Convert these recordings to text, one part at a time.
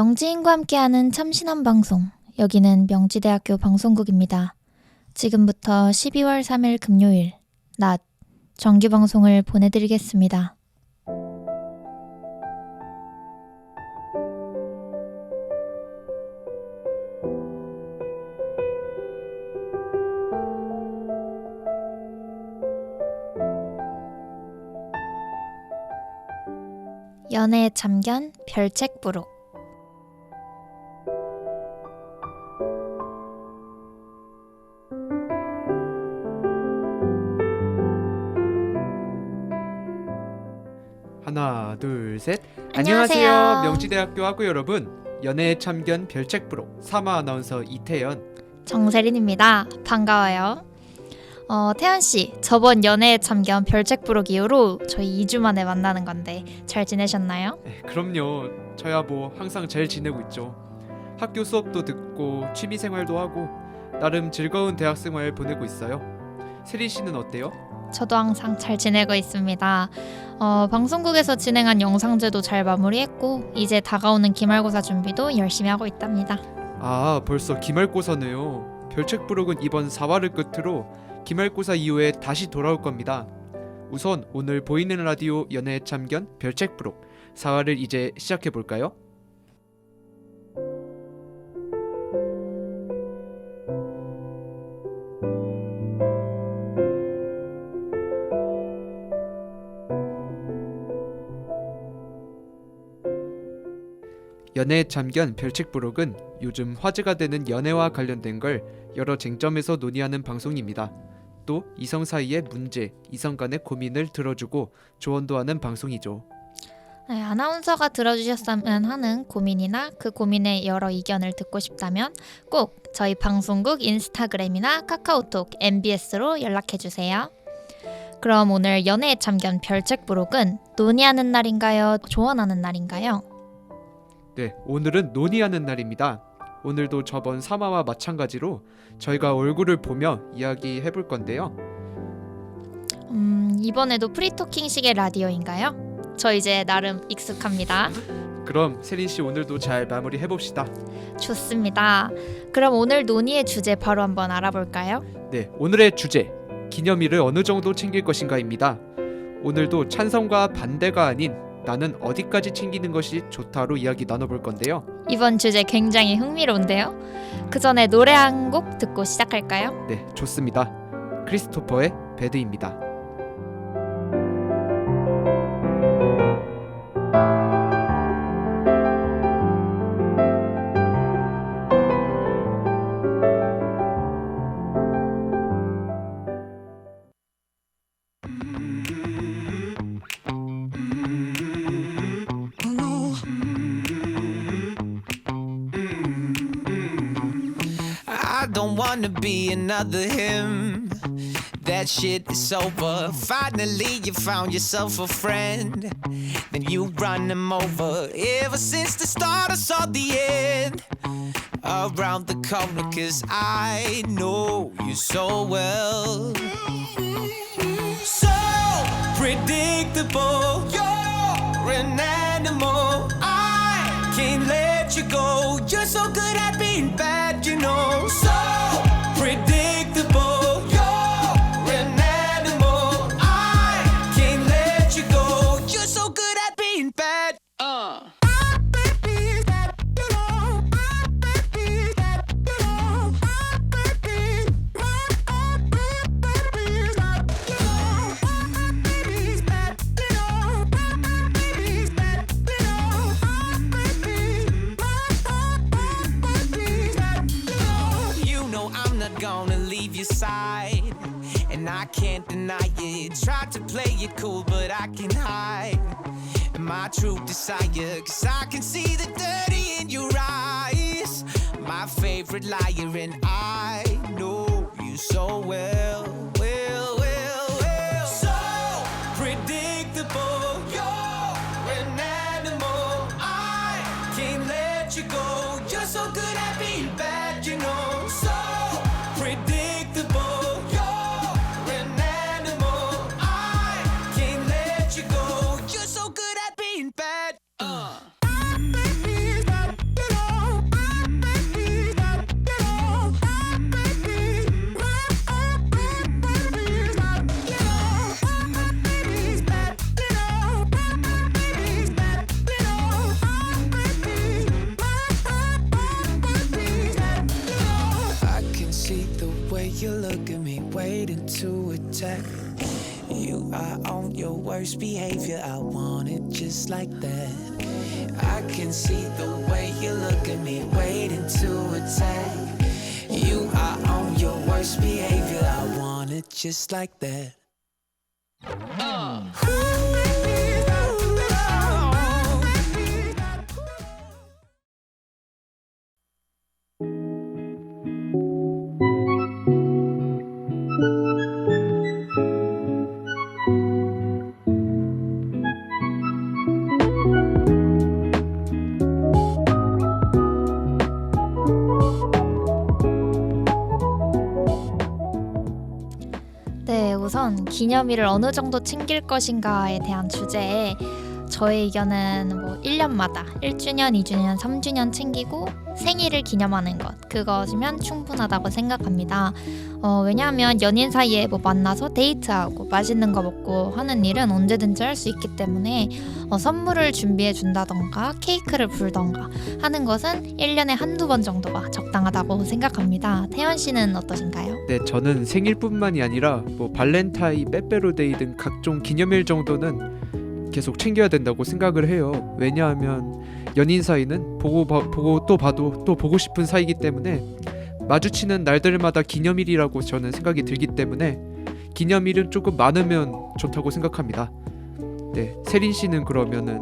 명지인과 함께하는 참신한 방송 여기는 명지대학교 방송국입니다. 지금부터 12월 3일 금요일 낮 정규 방송을 보내드리겠습니다. 연애의 참견 별책 부록 안녕하세요. 명지대학교 학우 여러분. 연애의 참견 별책 프로 사마 아나운서 이태연. 정세린입니다. 반가워요. 어, 태연 씨, 저번 연애의 참견 별책 부록 이후로 저희 2주 만에 만나는 건데 잘 지내셨나요? 에, 그럼요. 저야 뭐 항상 잘 지내고 있죠. 학교 수업도 듣고 취미 생활도 하고 나름 즐거운 대학 생활 보내고 있어요. 세린 씨는 어때요? 저도 항상 잘 지내고 있습니다. 어, 방송국에서 진행한 영상제도 잘 마무리했고 이제 다가오는 기말고사 준비도 열심히 하고 있답니다. 아, 벌써 기말고사네요. 별책 부록은 이번 4화를 끝으로 기말고사 이후에 다시 돌아올 겁니다. 우선 오늘 보이는 라디오 연애의 참견 별책 부록 4화를 이제 시작해 볼까요? 연애의 참견 별책 부록은 요즘 화제가 되는 연애와 관련된 걸 여러 쟁점에서 논의하는 방송입니다. 또 이성 사이의 문제, 이성 간의 고민을 들어주고 조언도 하는 방송이죠. 네, 아나운서가 들어주셨으면 하는 고민이나 그 고민의 여러 의견을 듣고 싶다면 꼭 저희 방송국 인스타그램이나 카카오톡, MBS로 연락해 주세요. 그럼 오늘 연애의 참견 별책 부록은 논의하는 날인가요? 조언하는 날인가요? 네, 오늘은 논의하는 날입니다. 오늘도 저번 3화와 마찬가지로 저희가 얼굴을 보며 이야기해 볼 건데요. 음, 이번에도 프리토킹식의 라디오인가요? 저 이제 나름 익숙합니다. 그럼 세린 씨 오늘도 잘 마무리해 봅시다. 좋습니다. 그럼 오늘 논의의 주제 바로 한번 알아볼까요? 네, 오늘의 주제 기념일을 어느 정도 챙길 것인가입니다. 오늘도 찬성과 반대가 아닌 나는 어디까지 챙기는 것이 좋다로 이야기 나눠볼 건데요. 이번 주제 굉장히 흥미로운데요. 그 전에 노래 한 곡 듣고 시작할까요? 네, 좋습니다. 크리스토퍼의 배드입니다. Another him. That shit is over. Finally, you found yourself a friend. Then you run him over. Ever since the start, I saw the end. Around the corner, cause I know you so well. So predictable. You're an animal. I can't let you go. You're so good at being bad, I can't deny it. Tried to play it cool, but I can hide my true desire. Cause I can see the dirty in your eyes. My favorite liar, and I know you so. Well, worst behavior. I want it just like that. I can see the way you look at me, waiting to attack. You are on your worst behavior. I want it just like that. 네, 기념일을 어느 정도 챙길 것인가에 대한 주제에 저의 의견은 뭐 1년마다 1주년, 2주년, 3주년 챙기고 생일을 기념하는 것 그것이면 충분하다고 생각합니다. 어, 왜냐하면 연인 사이에 뭐 만나서 데이트하고 맛있는 거 먹고 하는 일은 언제든지 할 수 있기 때문에 어, 선물을 준비해 준다던가 케이크를 불던가 하는 것은 1년에 한두 번 정도가 적당하다고 생각합니다. 태연 씨는 어떠신가요? 네, 저는 생일뿐만이 아니라 뭐 발렌타인, 빼빼로데이 등 각종 기념일 정도는 계속 챙겨야 된다고 생각을 해요. 왜냐하면 연인 사이는 보고 봐, 보고 또 봐도 또 보고 싶은 사이기 때문에 마주치는 날들마다 기념일이라고 저는 생각이 들기 때문에 기념일은 조금 많으면 좋다고 생각합니다. 네, 세린 씨는 그러면은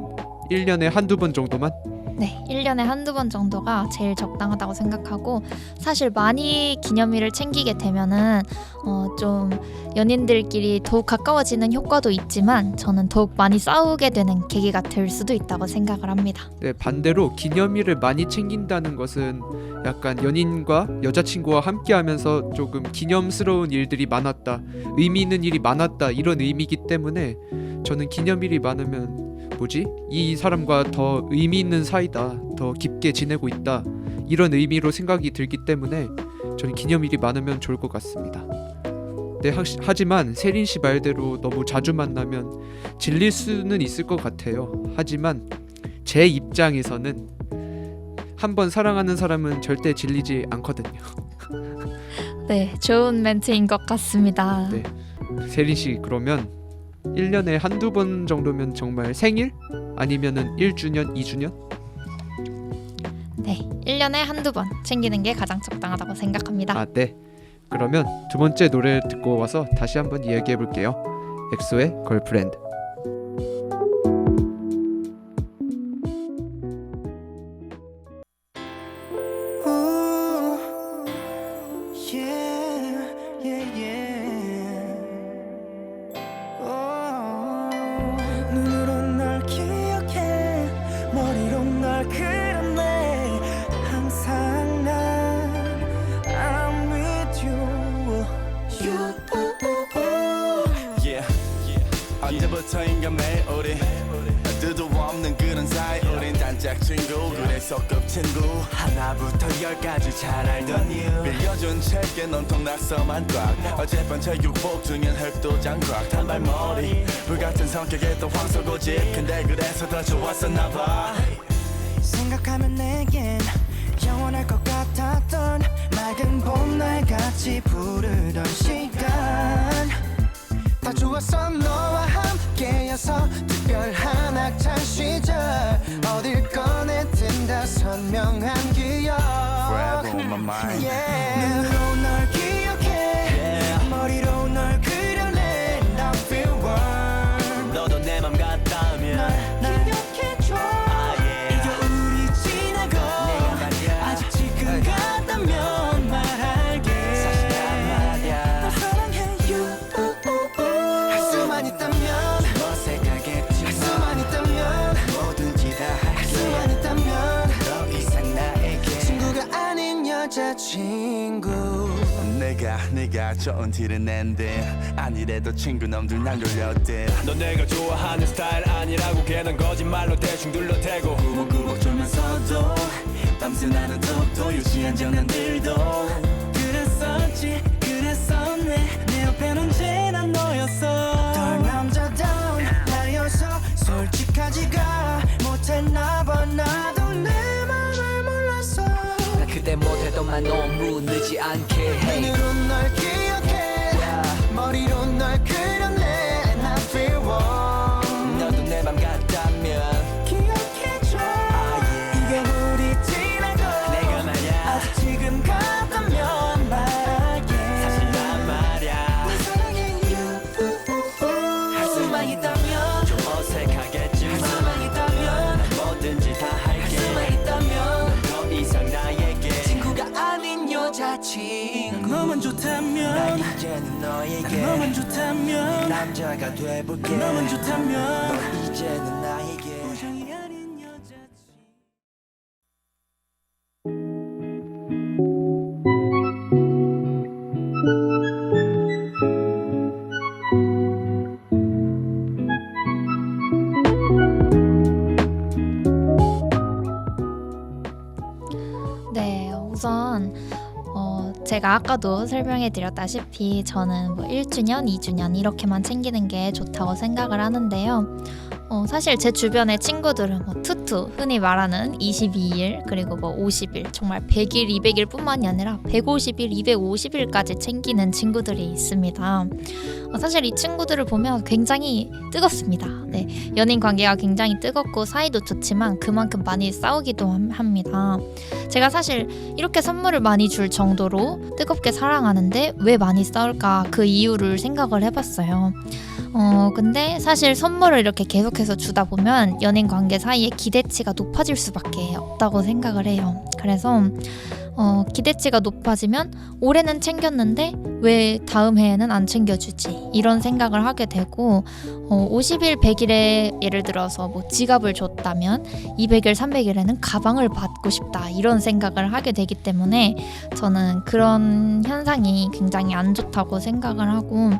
1년에 한두 번 정도만 네, 1년에 한두 번 정도가 제일 적당하다고 생각하고 사실 많이 기념일을 챙기게 되면은 어, 좀 연인들끼리 더욱 가까워지는 효과도 있지만 저는 더욱 많이 싸우게 되는 계기가 될 수도 있다고 생각을 합니다. 네, 반대로 기념일을 많이 챙긴다는 것은 약간 연인과 여자친구와 함께 하면서 조금 기념스러운 일들이 많았다, 의미 있는 일이 많았다 이런 의미이기 때문에 저는 기념일이 많으면 뭐지 이 사람과 더 의미 있는 사이다, 더 깊게 지내고 있다 이런 의미로 생각이 들기 때문에 저는 기념일이 많으면 좋을 것 같습니다. 네, 하, 하지만 세린 씨 말대로 너무 자주 만나면 질릴 수는 있을 것 같아요. 하지만 제 입장에서는 한번 사랑하는 사람은 절대 질리지 않거든요. 네, 좋은 멘트인 것 같습니다. 네. 세린 씨 그러면 1년에 한두 번 정도면 정말 생일 아니면은 1주년, 2주년? 네, 1년에 한두 번 챙기는 게 가장 적당하다고 생각합니다. 아, 네. 그러면 두 번째 노래 듣고 와서 다시 한번 이야기해 볼게요. 엑소의 걸프렌드. 낙서만 꽉. 어젯밤 체육복 중엔 흙도 장 꽉. 단발머리 불같은 성격에 또 황소 고집. 근데 그래서 더 좋았었나 봐. 생각하면 내겐 영원할 것 같았던 맑은 봄날 같이 부르던 시간. 다 좋았어 너와 함께여서 특별한 학창 시절. 어딜 꺼내든 다 선명한 기억. Forever on my mind. Yeah. 여자친구. 내가 네가 좋은 티를 낸데 아니래도 친구 놈들 날 놀렸대. 너 내가 좋아하는 스타일 아니라고 걔는 거짓말로 대충 둘러대고. 꾸벅꾸벅 졸면서도 밤새 나는 톡도 유치한 장난들도. 그랬었지 그랬었네. 내 옆엔 언제나 너였어. 덜 남자다운 나여서 솔직하지가 못했나 봐. 나도 내 그때 못해도 만 너무 늦지 않게 해. 눈으로 널 기억해. 머리로 널 너만 좋다면 남자가 돼볼게. 너만 좋다면 너 이제는 아까도 설명해 드렸다시피 저는 뭐 1주년, 2주년 이렇게만 챙기는 게 좋다고 생각을 하는데요. 어, 사실 제 주변의 친구들은 뭐 투투 흔히 말하는 22일 그리고 뭐 50일 정말 100일, 200일 뿐만이 아니라 150일, 250일까지 챙기는 친구들이 있습니다. 어, 사실 이 친구들을 보면 굉장히 뜨겁습니다. 네, 연인 관계가 굉장히 뜨겁고 사이도 좋지만 그만큼 많이 싸우기도 함- 합니다. 제가 사실 이렇게 선물을 많이 줄 정도로 뜨겁게 사랑하는데 왜 많이 싸울까 그 이유를 생각을 해봤어요. 어, 근데 사실 선물을 이렇게 계속해서 주다 보면 연인 관계 사이에 기대치가 높아질 수밖에 없다고 생각을 해요. 그래서 어, 기대치가 높아지면 올해는 챙겼는데 왜 다음 해에는 안 챙겨주지? 이런 생각을 하게 되고 어, 50일, 100일에 예를 들어서 뭐 지갑을 줬다면 200일, 300일에는 가방을 받고 싶다 이런 생각을 하게 되기 때문에 저는 그런 현상이 굉장히 안 좋다고 생각을 하고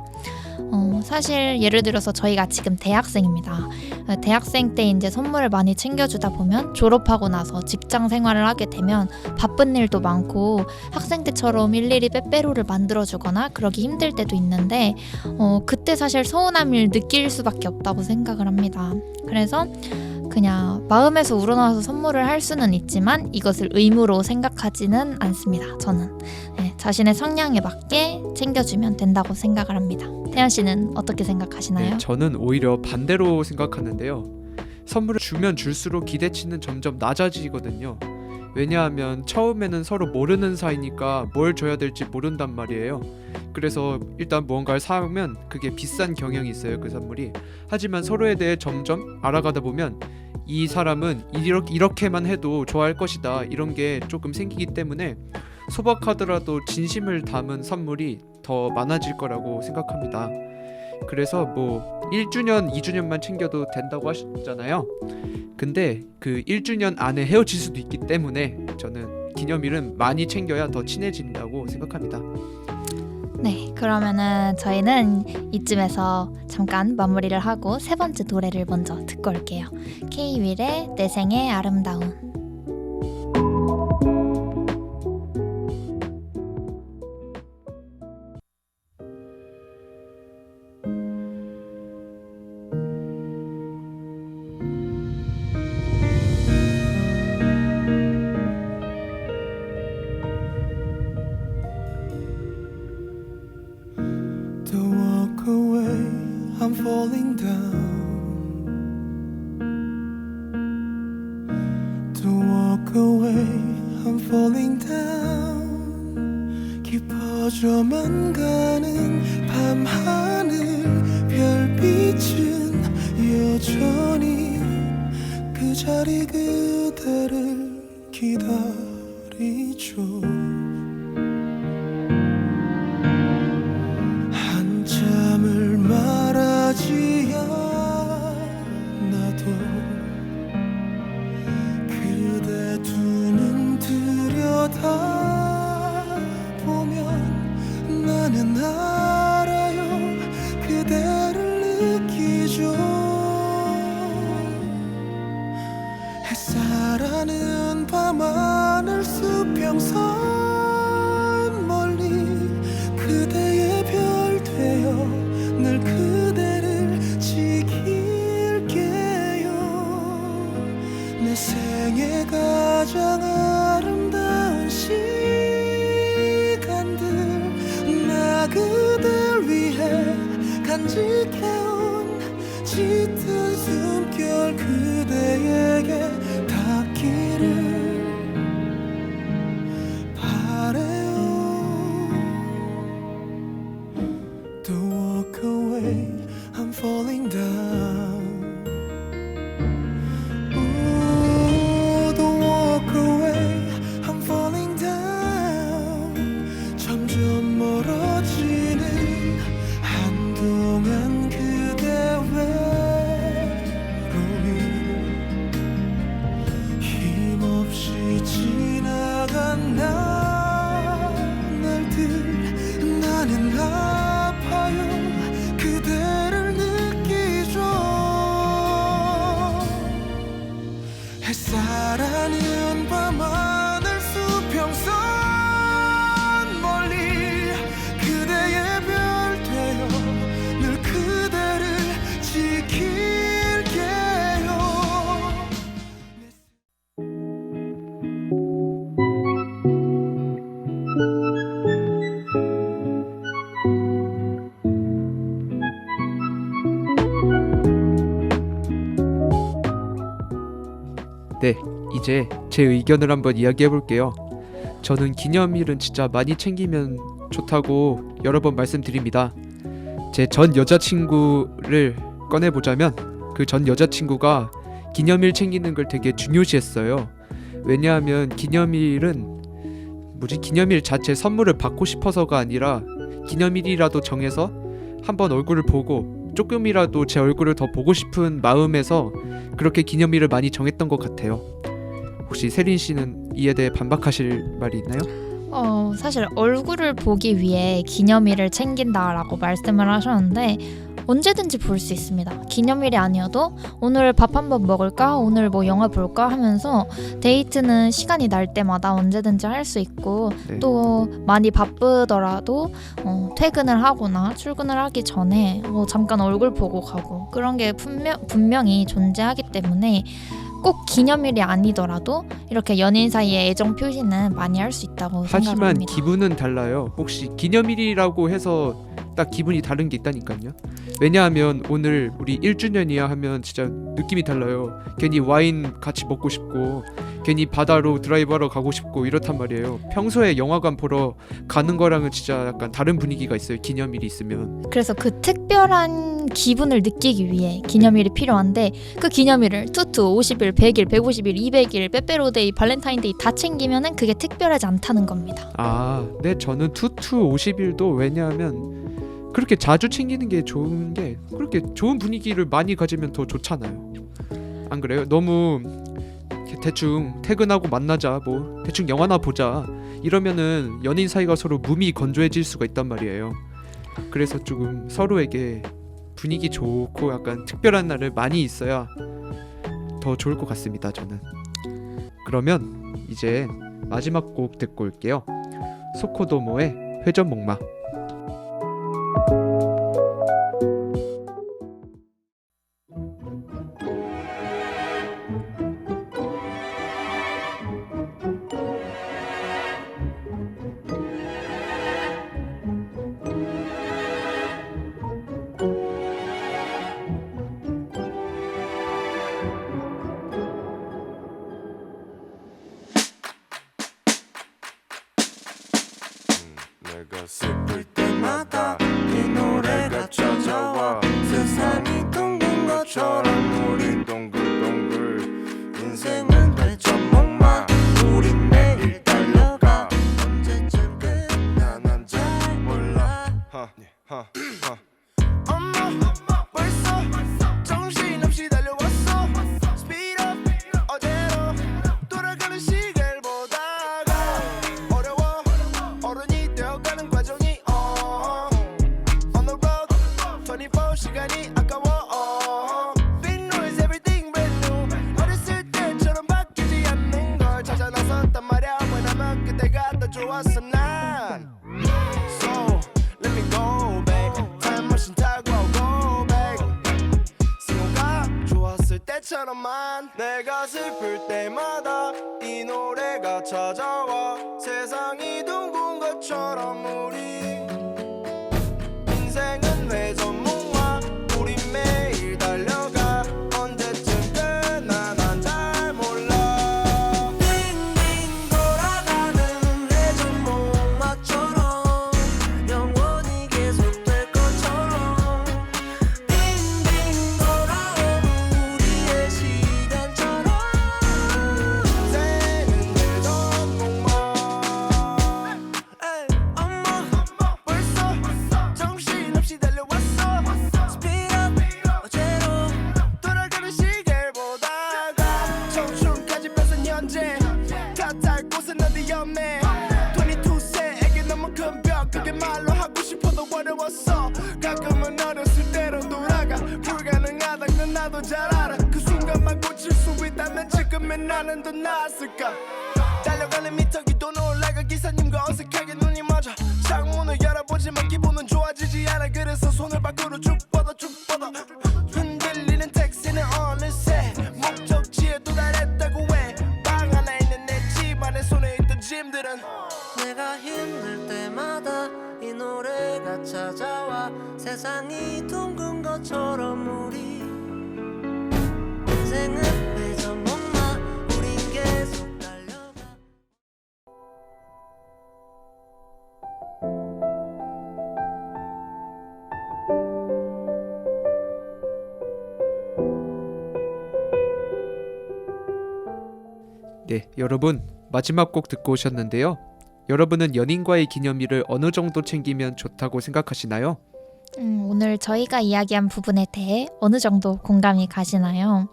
어, 사실 예를 들어서 저희가 지금 대학생입니다. 어, 대학생 때 이제 선물을 많이 챙겨주다 보면 졸업하고 나서 직장 생활을 하게 되면 바쁜 일도 많고 학생 때처럼 일일이 빼빼로를 만들어주거나 그러기 힘들 때도 있는데 어, 그때 사실 서운함을 느낄 수밖에 없다고 생각을 합니다. 그래서 그냥 마음에서 우러나와서 선물을 할 수는 있지만 이것을 의무로 생각하지는 않습니다. 저는 네, 자신의 성향에 맞게 챙겨주면 된다고 생각을 합니다. 태연 씨는 어떻게 생각하시나요? 네, 저는 오히려 반대로 생각하는데요. 선물을 주면 줄수록 기대치는 점점 낮아지거든요. 왜냐하면 처음에는 서로 모르는 사이니까 뭘 줘야 될지 모른단 말이에요. 그래서 일단 무언가를 사면 그게 비싼 경향이 있어요, 그 선물이. 하지만 서로에 대해 점점 알아가다 보면 이 사람은 이렇게, 이렇게만 해도 좋아할 것이다 이런 게 조금 생기기 때문에 소박하더라도 진심을 담은 선물이 더 많아질 거라고 생각합니다. 그래서 뭐 1주년, 2주년만 챙겨도 된다고 하셨잖아요. 근데 그 1주년 안에 헤어질 수도 있기 때문에 저는 기념일은 많이 챙겨야 더 친해진다고 생각합니다. 네, 그러면은 저희는 이쯤에서 잠깐 마무리를 하고 세 번째 노래를 먼저 듣고 올게요. K-윌의 내 생의 아름다운. 그대를 기다리죠. 간직 이제 제 의견을 한번 이야기해 볼게요. 저는 기념일은 진짜 많이 챙기면 좋다고 여러 번 말씀드립니다. 제 전 여자친구를 꺼내 보자면 그 전 여자친구가 기념일 챙기는 걸 되게 중요시했어요. 왜냐하면 기념일은 뭐지 기념일 자체 선물을 받고 싶어서가 아니라 기념일이라도 정해서 한번 얼굴을 보고 조금이라도 제 얼굴을 더 보고 싶은 마음에서 그렇게 기념일을 많이 정했던 것 같아요. 혹시 세린 씨는 이에 대해 반박하실 말이 있나요? 어, 사실 얼굴을 보기 위해 기념일을 챙긴다라고 말씀을 하셨는데 언제든지 볼 수 있습니다. 기념일이 아니어도 오늘 밥 한번 먹을까? 오늘 뭐 영화 볼까? 하면서 데이트는 시간이 날 때마다 언제든지 할 수 있고 네. 또 많이 바쁘더라도 어, 퇴근을 하거나 출근을 하기 전에 뭐 잠깐 얼굴 보고 가고 그런 게 분명, 분명히 존재하기 때문에 꼭 기념일이 아니더라도 이렇게 연인 사이의 애정 표시는 많이 할 수 있다고 하지만 생각합니다. 기분은 달라요. 혹시 기념일이라고 해서 딱 기분이 다른 게 있다니까요. 왜냐하면 오늘 우리 1주년이야 하면 진짜 느낌이 달라요. 괜히 와인 같이 먹고 싶고 괜히 바다로 드라이브하러 가고 싶고 이렇단 말이에요. 평소에 영화관 보러 가는 거랑은 진짜 약간 다른 분위기가 있어요. 기념일이 있으면. 그래서 그 특별한 기분을 느끼기 위해 기념일이 필요한데 그 기념일을 투투 50일, 100일, 150일, 200일, 빼빼로데이, 발렌타인데이 다 챙기면은 그게 특별하지 않다는 겁니다. 아, 네 저는 투투 50일도 왜냐하면 그렇게 자주 챙기는 게 좋은 게 그렇게 좋은 분위기를 많이 가지면 더 좋잖아요. 안 그래요? 너무 대충 퇴근하고 만나자 뭐 대충 영화나 보자 이러면은 연인 사이가 서로 몸이 건조해질 수가 있단 말이에요. 그래서 조금 서로에게 분위기 좋고 약간 특별한 날을 많이 있어야 더 좋을 것 같습니다. 저는. 그러면 이제 마지막 곡 듣고 올게요. 소코도모의 회전목마. 내 좋았어 난 So let me go back. Time machine 타고 go back. 승호가 좋았을 때처럼만 내가 슬플 때마다 이 노래가 찾아와. 세상이 둥근 것처럼 우리 찾아와 세상이 둥근 것처럼 우리 인생은 회전 못마 우린 계속 달려가 네, 여러분 마지막 곡 듣고 오셨는데요. 여러분은 연인과의 기념일을 어느 정도 챙기면 좋다고 생각하시나요? 음, 오늘 저희가 이야기한 부분에 대해 어느 정도 공감이 가시나요?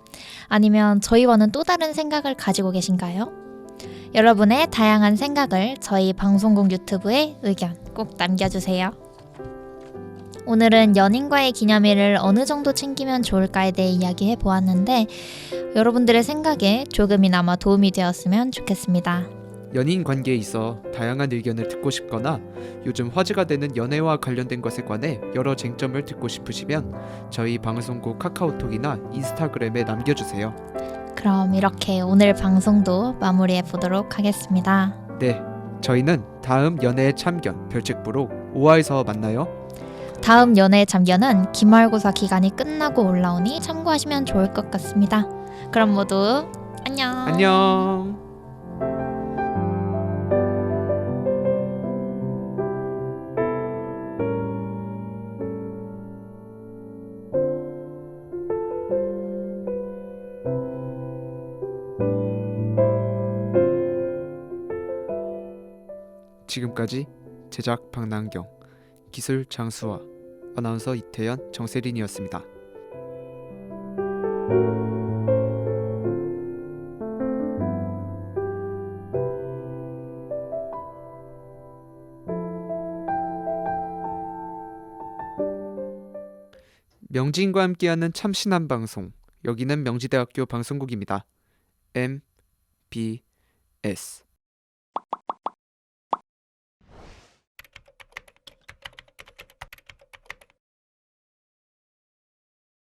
아니면 저희와는 또 다른 생각을 가지고 계신가요? 여러분의 다양한 생각을 저희 방송국 유튜브에 의견 꼭 남겨주세요. 오늘은 연인과의 기념일을 어느 정도 챙기면 좋을까에 대해 이야기해 보았는데 여러분들의 생각에 조금이나마 도움이 되었으면 좋겠습니다. 연인 관계에 있어 다양한 의견을 듣고 싶거나 요즘 화제가 되는 연애와 관련된 것에 관해 여러 쟁점을 듣고 싶으시면 저희 방송국 카카오톡이나 인스타그램에 남겨주세요. 그럼 이렇게 오늘 방송도 마무리해 보도록 하겠습니다. 네, 저희는 다음 연애의 참견 별책부로 5화에서 만나요. 다음 연애 참견은 기말고사 기간이 끝나고 올라오니 참고하시면 좋을 것 같습니다. 그럼 모두 안녕. 안녕. 지금까지 제작 박남경, 기술 장수화, 아나운서 이태현, 정세린이었습니다. 명진과 함께하는 참신한 방송. 여기는 명지대학교 방송국입니다. M B S